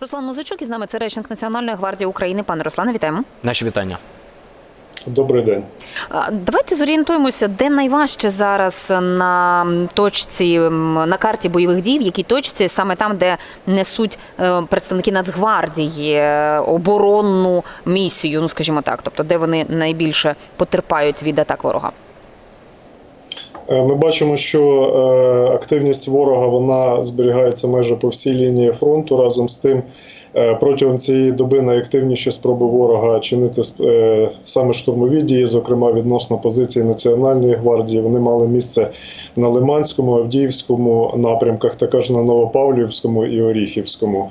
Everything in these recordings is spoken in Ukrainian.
Руслан Музичук із нами це речник Національної гвардії України. Пане Руслане, вітаємо. Наші вітання. Добрий день. Давайте зорієнтуємося, де найважче зараз на точці на карті бойових дій, в якій точці саме там, де несуть е, представники Нацгвардії е, оборонну місію, ну скажімо так, тобто де вони найбільше потерпають від атак ворога. Е, Ми бачимо, що е, активність ворога вона зберігається майже по всій лінії фронту. Разом з тим, е, протягом цієї доби найактивніші спроби ворога чинити саме штурмові дії, зокрема відносно позиції Національної гвардії, вони мали місце на Лиманському, Авдіївському напрямках, також на Новопавлівському і Оріхівському.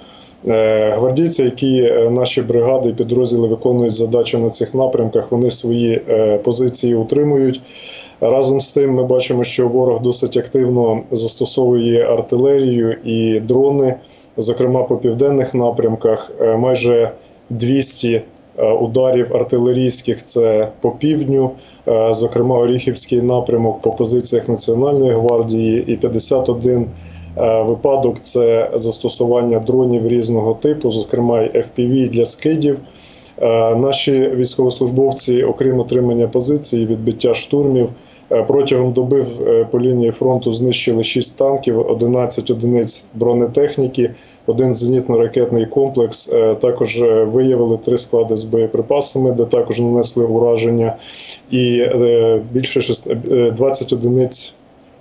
Гвардійці, які наші бригади і підрозділи виконують задачі на цих напрямках, вони свої позиції утримують. Разом з тим, ми бачимо, що ворог досить активно застосовує артилерію і дрони, зокрема по південних напрямках. Е, Майже 200 е, ударів артилерійських це по півдню, е, зокрема Оріхівський напрямок по позиціях Національної гвардії, і 51 е, випадок це застосування дронів різного типу, зокрема й FPV для скидів. Наші військовослужбовці, окрім отримання позиції, відбиття штурмів, протягом доби е, по лінії фронту знищили 6 танків, 11 одиниць бронетехніки, один зенітно-ракетний комплекс. Е, Також е, виявили три склади з боєприпасами, де також нанесли ураження, і е, більше шест- е, 20 одиниць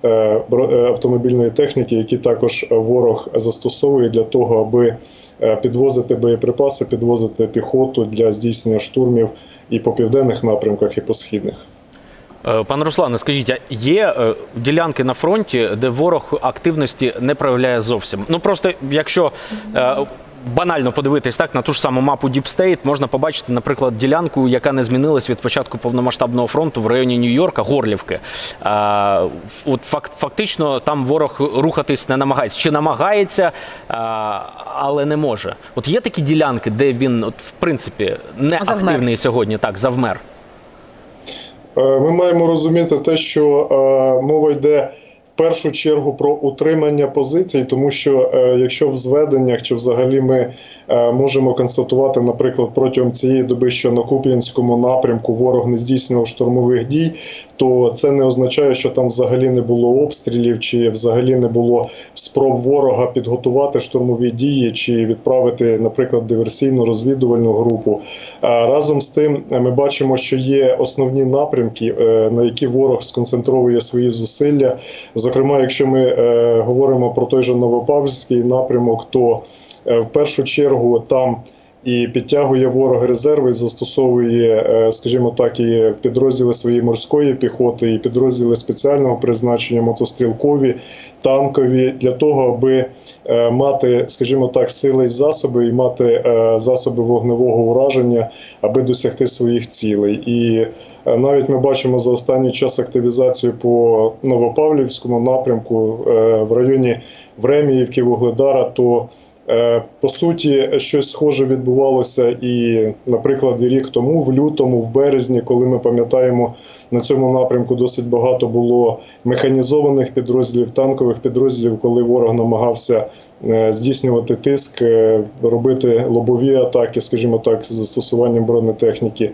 е, е, автомобільної техніки, які також ворог застосовує для того, аби е, підвозити боєприпаси, підвозити піхоту для здійснення штурмів і по південних напрямках, і по східних. Е, Пане Руслане, скажіть, а є е, ділянки на фронті, де ворог активності не проявляє зовсім? Ну просто якщо е, банально подивитись так на ту ж саму мапу Deep State, можна побачити, наприклад, ділянку, яка не змінилась від початку повномасштабного фронту в районі Нью-Йорка, Горлівки. От факт, фактично там ворог рухатись не намагається. Чи намагається, але не може. От є такі ділянки, де він, от, в принципі, не активний сьогодні, так, завмер. Е, Ми маємо розуміти те, що е, мова йде в першу чергу про утримання позицій, тому що е, якщо в зведеннях чи взагалі ми можемо констатувати, наприклад, протягом цієї доби, що на Куп'янському напрямку ворог не здійснював штурмових дій, то це не означає, що там взагалі не було обстрілів, чи взагалі не було спроб ворога підготувати штурмові дії, чи відправити, наприклад, диверсійну розвідувальну групу. Разом з тим, е, ми бачимо, що є основні напрямки, е, на які ворог сконцентровує свої зусилля. Зокрема, якщо ми е, говоримо про той же Новопавлівський напрямок, то е, в першу чергу там і підтягує ворог резерви, і застосовує, е, скажімо так, і підрозділи своєї морської піхоти, і підрозділи спеціального призначення, мотострілкові, танкові для того, аби е, мати, скажімо так, сили і засоби, і мати е, засоби вогневого ураження, аби досягти своїх цілей. І е, навіть ми бачимо за останній час активізацію по Новопавлівському напрямку е, в районі Времіївки, Вугледара. то Е, По суті, щось схоже відбувалося і, наприклад, і рік тому, в лютому, в березні, коли ми пам'ятаємо, на цьому напрямку досить багато було механізованих підрозділів, танкових підрозділів, коли ворог намагався е, здійснювати тиск, е, робити лобові атаки, скажімо так, з застосуванням бронетехніки.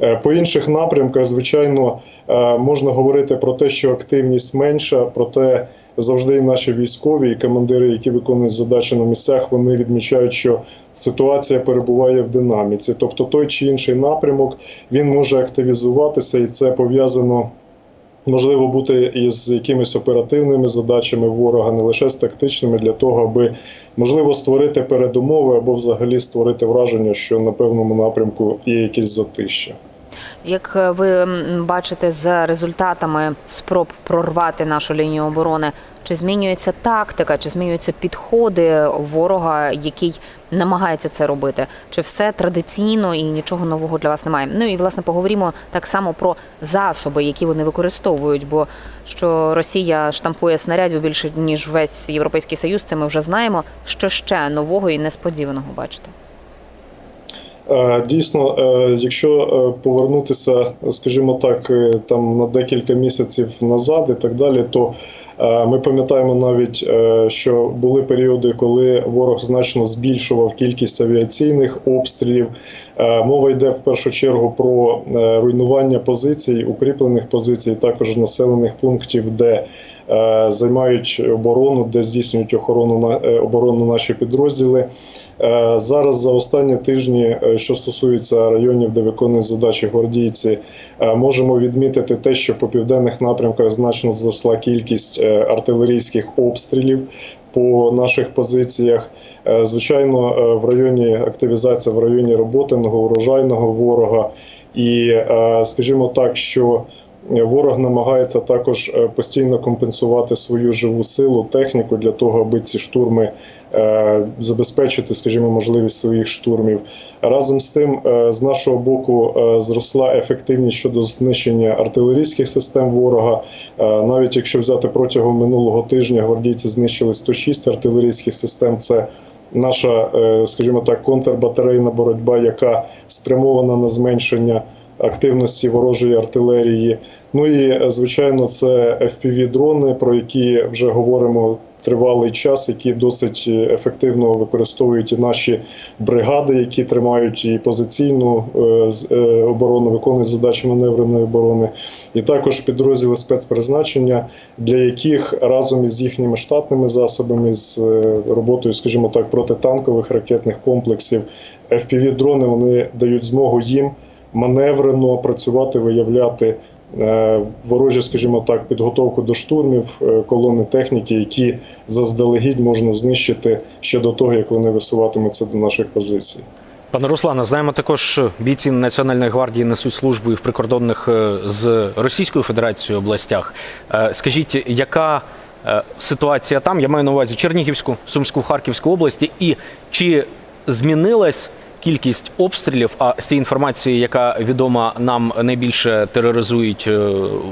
Е, По інших напрямках, звичайно, е, можна говорити про те, що активність менша, проте завжди наші військові і командири, які виконують задачі на місцях, вони відмічають, що ситуація перебуває в динаміці. Тобто той чи інший напрямок він може активізуватися, і це пов'язано. Можливо, бути із якимись оперативними задачами ворога, не лише з тактичними, для того, аби можливо створити передумови або взагалі створити враження, що на певному напрямку є якісь затища. Як е, ви бачите за результатами спроб прорвати нашу лінію оборони, чи змінюється тактика, чи змінюються підходи ворога, який намагається це робити? Чи все традиційно і нічого нового для вас немає? Ну і власне поговоримо так само про засоби, які вони використовують. Бо що Росія штампує снарядів більше ніж весь європейський союз, це ми вже знаємо. Що ще нового і несподіваного бачите? Е, Дійсно, е, якщо е, повернутися, скажімо так, там на декілька місяців назад і так далі, то Ми пам'ятаємо навіть, що були періоди, коли ворог значно збільшував кількість авіаційних обстрілів. Мова йде в першу чергу про руйнування позицій, укріплених позицій, також населених пунктів, де займають оборону, де здійснюють охорону на е, оборону наші підрозділи. Е, Зараз за останні тижні, е, що стосується районів, де виконують задачі гвардійці, е, можемо відмітити те, що по південних напрямках значно зросла кількість е, артилерійських обстрілів по наших позиціях. Е, Звичайно, е, в районі активізація в районі роботиного, урожайного ворога. І е, скажімо так, що ворог намагається також е, постійно компенсувати свою живу силу, техніку для того, аби ці штурми е, забезпечити, скажімо, можливість своїх штурмів. Разом з тим, е, з нашого боку, зросла ефективність щодо знищення артилерійських систем ворога. Навіть якщо взяти протягом минулого тижня, гвардійці знищили 106 артилерійських систем. Це наша, скажімо так, контрбатарейна боротьба, яка спрямована на зменшення активності ворожої артилерії. Ну і е, звичайно, це fpv дрони, про які вже говоримо тривалий час, які досить е, ефективно використовують і наші бригади, які тримають і позиційну е, оборону, виконують задачі маневреної оборони, і також підрозділи спецпризначення, для яких разом із їхніми штатними засобами, з роботою, скажімо так, протитанкових ракетних комплексів, fpv дрони вони дають змогу їм маневрено працювати, виявляти е, ворожі, скажімо так, підготовку до штурмів, е, колони техніки, які заздалегідь можна знищити ще до того, як вони висуватимуться до наших позицій. Пане Руслане, знаємо також, бійці Національної гвардії несуть службу і в прикордонних е, з Російською Федерацією областях. Скажіть, яка ситуація там? Я маю на увазі Чернігівську, Сумську, Харківську області, і чи змінилась кількість обстрілів? А з тієї інформації, яка відома нам найбільше тероризують е,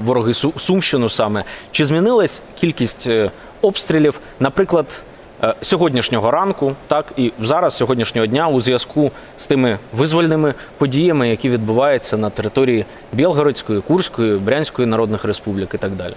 вороги Су- Сумщину саме, чи змінилась кількість е, обстрілів, наприклад? е, Сьогоднішнього ранку, так і зараз, сьогоднішнього дня, у зв'язку з тими визвольними подіями, які відбуваються на території Білгородської, Курської, Брянської народних республік і так далі.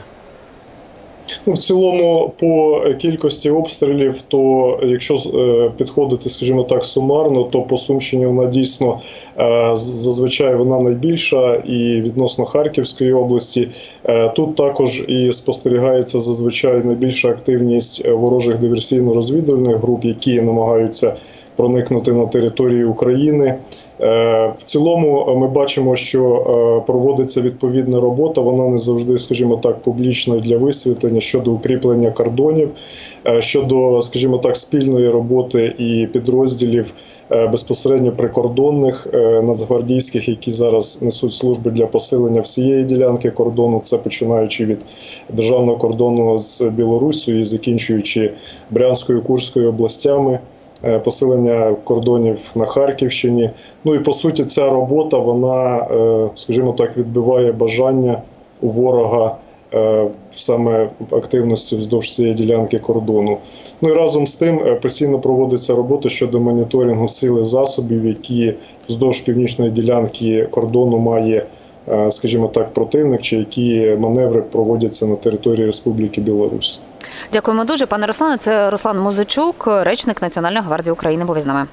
Ну, в цілому, по кількості обстрілів, то якщо е, підходити, скажімо так, сумарно, то по Сумщині вона дійсно е, зазвичай вона найбільша і відносно Харківської області. Е, Тут також і спостерігається зазвичай найбільша активність ворожих диверсійно-розвідувальних груп, які намагаються проникнути на територію України. Е, В цілому е, ми бачимо, що е, проводиться відповідна робота. Вона не завжди, скажімо так, публічна для висвітлення щодо укріплення кордонів, щодо, скажімо так, спільної роботи і підрозділів безпосередньо прикордонних нацгвардійських, які зараз несуть служби для посилення всієї ділянки кордону. Це починаючи від державного кордону з Білоруссю і закінчуючи Брянською Курською областями посилення кордонів на Харківщині. Ну і по суті, ця робота, вона, е, скажімо так, відбиває бажання у ворога е, саме активності вздовж цієї ділянки кордону. Ну і разом з тим е, постійно проводиться робота щодо моніторингу сили засобів, які вздовж північної ділянки кордону має. Е, Скажімо так, противник, чи які маневри проводяться на території Республіки Білорусь. Дякуємо дуже, пане Руслане. Це Руслан Музичук, речник Національної гвардії України. Був із нами.